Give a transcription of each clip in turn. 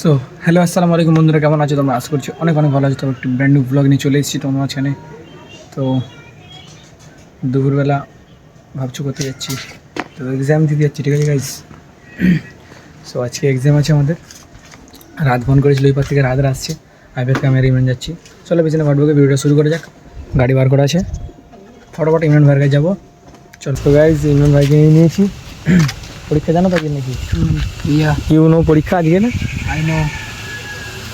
So hello আসসালামু আলাইকুম বন্ধুরা, কেমন আছো তোমরা? আশা করছি অনেক অনেক ভালো আছো। তো একটি ব্র্যান্ড নিউ ব্লগ নিয়ে চলে এসেছি তোমার মাঝখানে। তো, দুপুরবেলা ভাবছ করতে যাচ্ছি? তো এক্সাম দিতে যাচ্ছি, ঠিক আছে গাইজ সো আজকে এক্সাম আছে আমাদের। রাত ফোন করেছিল ওই পার থেকে রাত আসছে। আইপ্যাড ক্যামেরা ইমরান যাচ্ছি। চলো পিছনে ভাটবকে ভিডিওটা শুরু করে যাক। গাড়ি বার করা আছে। ফটোফট ইমরান ভাইয়ের কাছে যাব। চলো, তো গাইজ ইমরান ভাইকে নিয়ে নিয়েছি। পরীক্ষা জানো তো নাকি? ইয়া। পরীক্ষা আজকে না? আই নো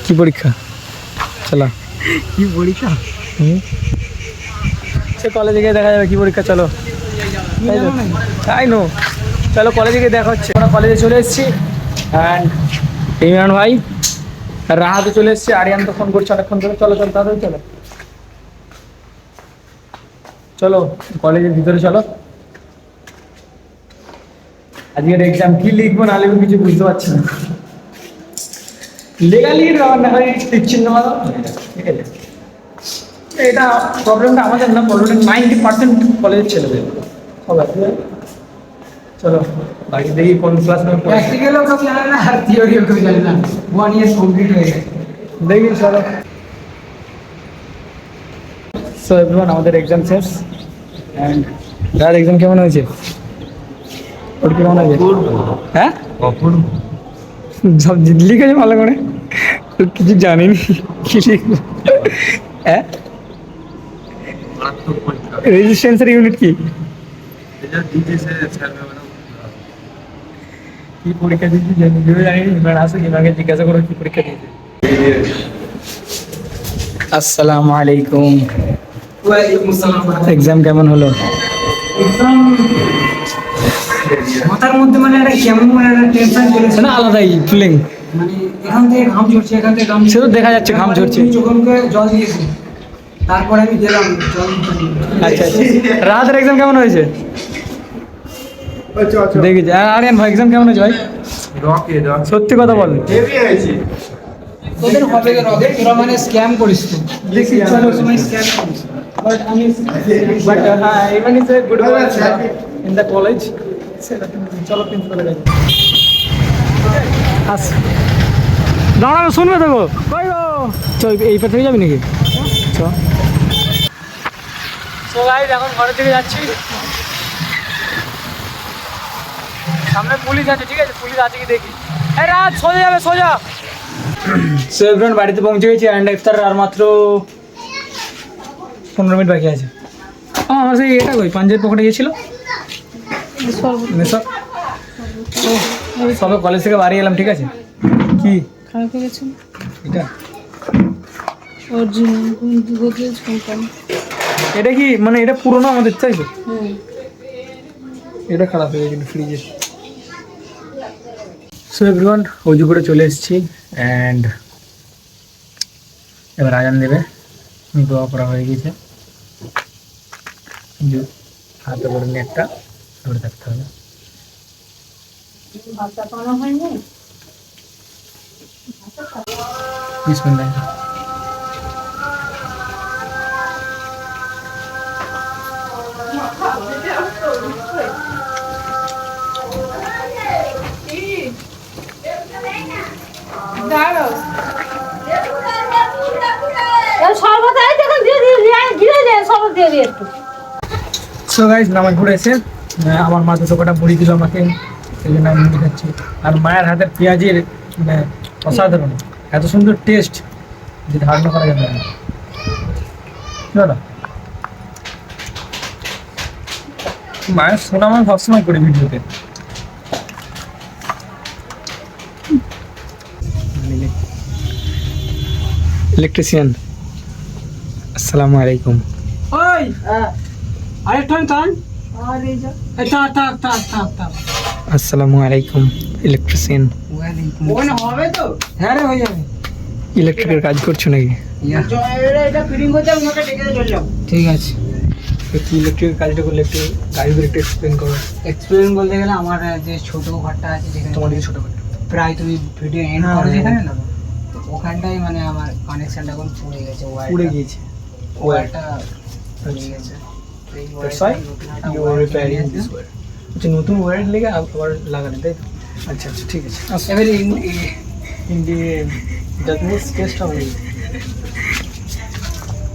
কি পরীক্ষা? চলো। কি পরীক্ষা? সে কলেজে গিয়ে দেখা যাবে কি পরীক্ষা চলো। তাই তাই নো চলো কলেজে গিয়ে দেখা হচ্ছে। আমরা কলেজে চলে এসেছি। অ্যান্ড ইমরান ভাই রাহাতে চলে এসেছি। আরিয়ান তো ফোন করছে অনেকক্ষণ ধরে। চলো চলো তাড়াতাড়ি চলো। চলো কলেজের ভিতরে চলো। আজকের এক্সাম কি লিখব না লিখব কিছু বুঝতে পারছি না। লেগালি না হয় চিহ্ন মারো ঠিক আছে এটা প্রবলেমটা আমাদের না প্রবলেমটা নাইনটি পার্সেন্ট কলেজের ছেলেদের। সবাই? চলো বাকি দেখি কোন ক্লাস নেবে প্র্যাকটিক্যালও কেউ জানে না আর থিওরিও কেউ জানে না। ওয়ান ইয়ার কমপ্লিট হয়ে গেছে। দেখি চলো। সো এভরিওয়ান আমাদের এক্সাম শেষ। অ্যান্ড দাদার এক্সাম কেমন হয়েছে? হ্যাঁ সব লিখেছে ভালো করে তো কিছু জানিনি কি লিখব হ্যাঁ রেজিস্ট্যান্সের ইউনিট কি কি পরীক্ষা দিয়েছি জানি ভেবে জানি ইমরান আসে ইমরানকে জিজ্ঞাসা করো কি পরীক্ষা দিয়েছে আসসালামু আলাইকুম ওয়ালাইকুম আসসালাম এক্সাম কেমন হলো মাথার মধ্যে মানে একটা কেমন মানে একটা টেনশন চলেছে না আলাদাই ফিলিং মানে এখান থেকে ঘাম ঝরছে এখান থেকে ঘাম সে তো দেখা যাচ্ছে ঘাম ঝরছে। চোখে মুখে জল দিয়েছে। তারপরে আমি গেলাম জল আচ্ছা আচ্ছা। রাতের এক্সাম কেমন হয়েছে? দেখেছি। আর আরিয়ান ভাই এক্সাম কেমন হয়েছে ভাই? সত্যি কথা বল। তোদের হবে রবে তোরা মানে স্ক্যাম করিস তো। দেখি চলো সময় স্ক্যাম করিস। বাট আমি বাট হ্যাঁ even is a good in the college চলো প্রিন্সিপালের কাছে আস দাঁড়াবে শুনবে তো গো? চল এই পেট যাবি নাকি? চ। সো গাইজ এখন ঘরের দিকে যাচ্ছি। সামনে পুলিশ আছে ঠিক আছে? পুলিশ আছে কি দেখি। এই রাত সোজা যাবে সোজা। সো এভরিওয়ান বাড়িতে পৌঁছে গেছি অ্যান্ড ইফতার আর মাত্র পনেরো মিনিট বাকি আছে। ও আমার সেই এটা কই পাঞ্জের পকেটে ও সবে কলেজ থেকে বাড়ি এলাম ঠিক আছে? কি? খারাপ হয়ে গেছে? এটা? অরিজিনাল গোদরেজ কোম্পানি এটা কি মানে এটা পুরোনো আমাদের হ্যাঁ এটা খারাপ হয়ে গেছিল ফ্রিজে সো এভরিওয়ান অজু করে চলে এসেছি অ্যান্ড এবার আজান দেবে। আমি দোয়া করা হয়ে গেছে। হাতে করে নেটটা ধরে থাকতে হবে। বিসমিল্লাহ একটু। সো গাইজ নামাজ আহ, আমার মা দুশো কটা মুড়ি দিল আমাকে সেই জন্য আমি মুড়ি খাচ্ছি। আর মায়ের হাতের পেঁয়াজের মানে অসাধারণ এত সুন্দর টেস্ট যে ধারণা করা যাবে না। দাদা মায়ের শোনা আমি সবসময় করি ভিডিওতে। ইলেকট্রিশিয়ান আসসালামু আলাইকুম। ওই আরেকটা টান আসসালামু আলাইকুম ইলেকট্রিশিয়ান হবে তো? হ্যাঁ রে হয়ে যাবে ইলেকট্রিকের কাজ করছ নাকি? এটা ফিটিং করতে আমাকে ডেকে চলে যাও। ঠিক আছে। কি ইলেকট্রিকের কাজটা করলে একটু গাড়িগুলো একটু এক্সপ্লেন করো। এক্সপিরিয়েন্স বলতে গেলে আমার যে ছোট ঘরটা আছে যেখানে তোমার ছোটো করে প্রায় তুমি ভিডিও এন্ড হ্যাঁ, করো হ্যাঁ। যেখানে না তো ওখানটাই মানে আমার কানেকশনটা এখন পুড়ে গেছে পুড়ে গিয়েছে। ওয়ারটা পুড়ে গেছে। এই That's ওয়্যারটা why নতুন একটা ওয়্যার. আচ্ছা নতুন ওয়্যার লেগে আবার লাগানো তাই তো? আচ্ছা আচ্ছা ঠিক আছে। এবারে এই- এই- হিন্দি দ্যাট মিনস টেস্ট হবে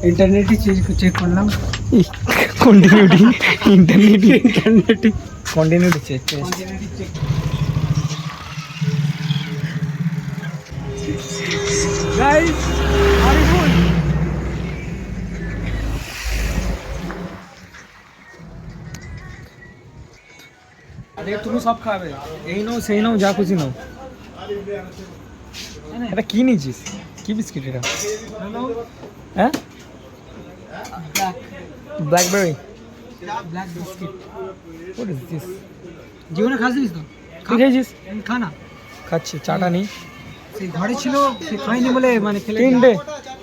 ইন্টারনেটে চেক চেক করলাম। কন্টিনিউটি ইন্টারনেটি ইন্টারনেটি কন্টিনিউটি চেক টেস্ট গাইস হরিফুল আরে তুমি সব খাবে এই নাও সেই নাও যা খুশি নাও এটা কি নিয়েছিস কি বিস্কিট এটা হ্যাঁ black blackberry black biscuit what is this জীবনে খাসিস তো তুই খেয়েছিস খা না খাচ্ছি চাটা নি সেই ঘরে ছিল সে খাইনি বলে মানে ফেলে তিনটে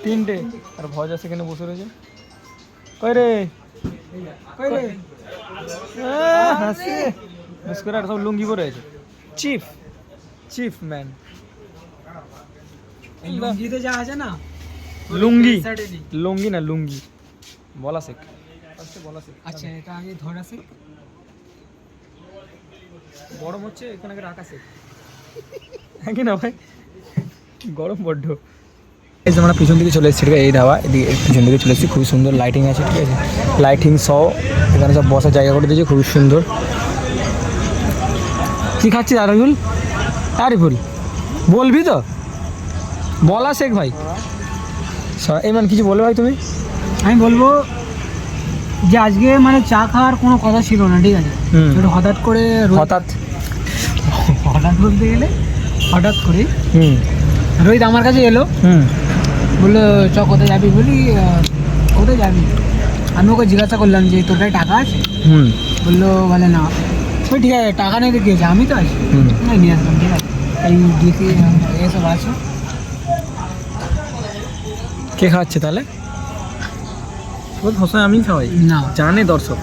তিনটে আর ভজা সেখানে বসে রয়েছে কই রে কই রে আহ, হাসি মুস্কুরা সব লুঙ্গি পরে আছে। Chief chief man. এই লুঙ্গিতে যা আছে না লুঙ্গি লুঙ্গি না লুঙ্গি। বলা শেখ। বলা শেখ। আচ্ছা এটা আগে ধর আছে গরম হচ্ছে এখানে আগে রাখা শেখ। হ্যাঁ কি না ভাই গরম বড্ড। এই যে আমরা পিছন দিকে চলে এসেছি ঠিক আছে এই ধাবা এদিকে পিছন দিকে চলে এসেছি খুবই সুন্দর লাইটিং আছে ঠিক আছে। লাইটিং সহ এখানে সব বসার জায়গা করে দিয়েছে খুবই সুন্দর। কি খাচ্ছিস আরিফুল? আরিফুল বলবি তো? বলা শেখ ভাই। স- এই মান কিছু বলবে ভাই তুমি? আমি বলব যে আজকে মানে চা খাওয়ার কোনো কথা ছিল না ঠিক আছে। একটু হঠাৎ করে হঠাৎ? হঠাৎ বলতে গেলে হঠাৎ করে হুম। রোহিত আমার কাছে এলো। হুম। বলল চ কোথায় যাবি? বলি কোথায় যাবি? আমি ওকে জিজ্ঞাসা করলাম যে তোর কাছে টাকা আছে? হুম। বলল বলে না। তো ঠিক আছে টাকা নিয়ে আছে আমি তো আছি। আমি নিয়ে আসলাম ঠিক আছে। এই ডিসি এসব আছে। কে খাওয়াচ্ছে তাহলে? সবসময় আমি খাওয়াই। না। জানে দর্শক।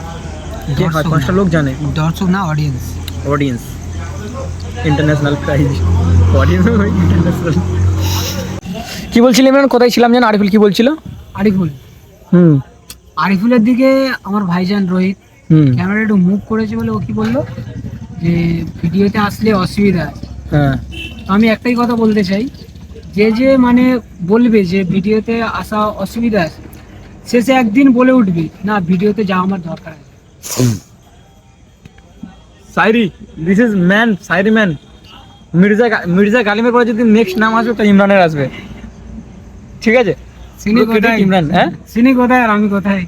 কে খাওয়ায় পাঁচটা লোক জানে। দর্শক না audience audience international prize audience international কি বলছিলি ইমরান? কোথায় ছিলাম জান আরিফুল কি বলছিল? আরিফুল। হুম। আরিফুলের দিকে আমার ভাইজান রোহিত। ক্যামেরা একটু মুভ করেছে বলে ও কি বলল? যে ভিডিওতে আসলে অসুবিধা। আছে হ্যাঁ আমি একটাই কথা বলতে চাই। যে যে মানে বলবে যে ভিডিওতে আসা অসুবিধা আছে শেষে একদিন বলে উঠবি না ভিডিওতে যাওয়া আমার দরকার আছে। সাইরি দিস ইজ ম্যান সাইরি ম্যান মির্জা মির্জা গালিমের পরে যদি নেক্সট নাম আসবে তো ইমরানের আসবে। ঠিক আছে? সিনি কোথায়? ইমরান হ্যাঁ? সিনি কোথায় আর আমি কোথায়?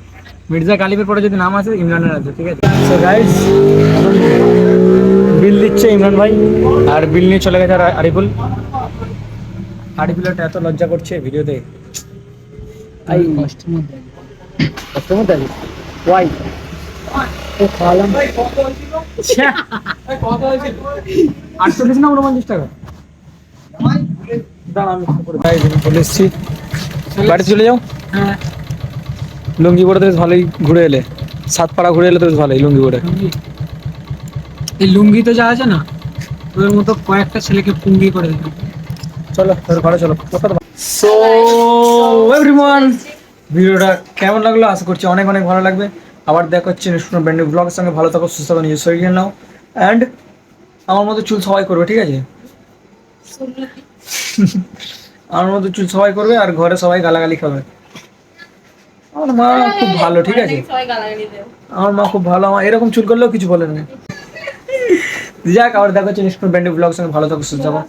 মির্জা গালিবের পরে যদি নাম আসে, ইমরানের আসবে, ঠিক আছে? সো গাইস বিল দিচ্ছে ইমরান ভাই, আর বিল নিয়ে চলে গেছে আর- আরিফুল। আরিফুল একটা এত লজ্জা করছে ভিডিওতে। মধ্যে ওয়াই ও না টাকা? বাড়িতে চলে যাও। হ্যাঁ। লুঙ্গি পরে তো বেশ ভালোই ঘুরে এলে। সাতপাড়া ঘুরে এলে তো বেশ ভালোই লুঙ্গি? পরে লুঙ্গি। এই লুঙ্গিতে যা আছে না ওদের মতো কয়েকটা ছেলেকে পুঙ্গি করে দিলাম। চলো তোর ঘরে চলো। সো এভরিওয়ান ভিডিওটা কেমন লাগল? আশা করছি অনেক অনেক ভালো লাগবে। আবার দেখা হচ্ছে নেক্সট কোনো ব্লগের সঙ্গে। ভালো থাকো সুস্থ থাকো নিজের শরীর নাও। অ্যান্ড আমার মতো চুল সবাই করবে ঠিক আছে? আমার মতো চুল সবাই করবে আর ঘরে সবাই গালাগালি খাবে। আমার মা খুব ভালো ঠিক আছে? আমার মা খুব ভালো আমার এরকম চুল করলেও কিছু বলেন না। যাক আবার দেখো হচ্ছে নেক্সট ব্লগ ব্র্যান্ড সঙ্গে ভালো থাকো সুস্থ থাকো।